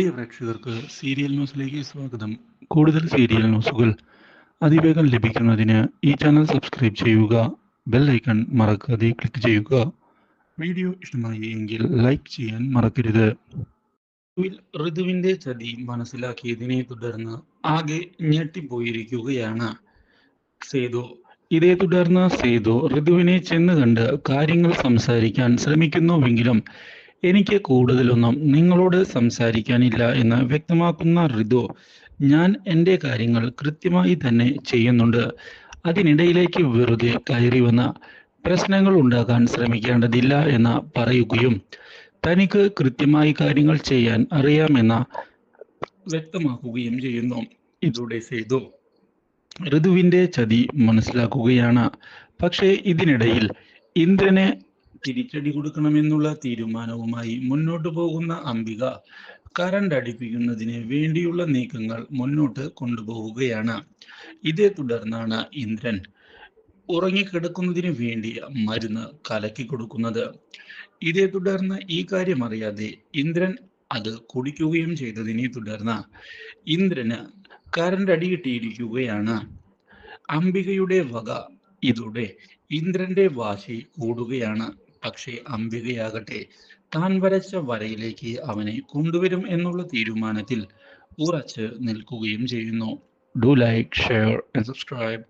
പ്രിയ പ്രേക്ഷകർക്ക് സീരിയൽ ന്യൂസിലേക്ക് സ്വാഗതം. കൂടുതൽ സീരിയൽ ന്യൂസുകൾ അതിവേഗം ലഭിക്കുന്നതിന് ഈ ചാനൽ സബ്സ്ക്രൈബ് ചെയ്യുക ബെൽ ഐക്കൺ മറക്കാതെ ക്ലിക്ക് ചെയ്യുക. വീഡിയോ ഇഷ്ടമായി എങ്കിൽ ലൈക്ക് ചെയ്യാൻ മറക്കരുത്. ഋതുവിന്റെ ചതി മനസ്സിലാക്കിയതിനെ തുടർന്ന് ആകെ ഞെട്ടിപ്പോയിരിക്കുകയാണ് സേതു. ഇതേ തുടർന്ന് സേതു ഋതുവിനെ ചെന്ന് കണ്ട് കാര്യങ്ങൾ സംസാരിക്കാൻ ശ്രമിക്കുന്നുവെങ്കിലും എനിക്ക് കൂടുതലൊന്നും നിങ്ങളോട് സംസാരിക്കാനില്ല എന്ന് വ്യക്തമാക്കുന്ന ഋതു ഞാൻ എന്റെ കാര്യങ്ങൾ കൃത്യമായി തന്നെ ചെയ്യുന്നുണ്ട്. അതിനിടയിലേക്ക് വെറുതെ കയറി വന്ന പ്രശ്നങ്ങൾ ഉണ്ടാക്കാൻ ശ്രമിക്കേണ്ടതില്ല എന്ന് പറയുകയും തനിക്ക് കൃത്യമായി കാര്യങ്ങൾ ചെയ്യാൻ അറിയാമെന്ന വ്യക്തമാക്കുകയും ചെയ്യുന്നു. ഇതോടെ സേതു ഋതുവിന്റെ ചതി മനസ്സിലാക്കുകയാണ്. പക്ഷേ ഇതിനിടയിൽ ഇന്ദ്രനെ തിരിച്ചടി കൊടുക്കണമെന്നുള്ള തീരുമാനവുമായി മുന്നോട്ടു പോകുന്ന അംബിക കറണ്ട് അടിപ്പിക്കുന്നതിന് വേണ്ടിയുള്ള നീക്കങ്ങൾ മുന്നോട്ട് കൊണ്ടുപോവുകയാണ്. ഇതേ തുടർന്നാണ് ഇന്ദ്രൻ ഉറങ്ങിക്കിടക്കുന്നതിന് വേണ്ടി മരുന്ന് കലക്കി കൊടുക്കുന്നത്. ഇതേ തുടർന്ന് ഈ കാര്യം അറിയാതെ ഇന്ദ്രൻ അത് കുടിക്കുകയും ചെയ്തതിനെ തുടർന്ന് ഇന്ദ്രന് കറണ്ട് അടിയിട്ടിരിക്കുകയാണ് അംബികയുടെ വക ഇതോടെ ഇന്ദ്രന്റെ വാശി കൂടുകയാണ്. പക്ഷേ അംബികയാകട്ടെ താൻ വരച്ച വരയിലേക്ക് അവനെ കൊണ്ടുവരും എന്നുള്ള തീരുമാനത്തിൽ ഉറച്ച് നിൽക്കുകയും ചെയ്യുന്നു. Do like share and subscribe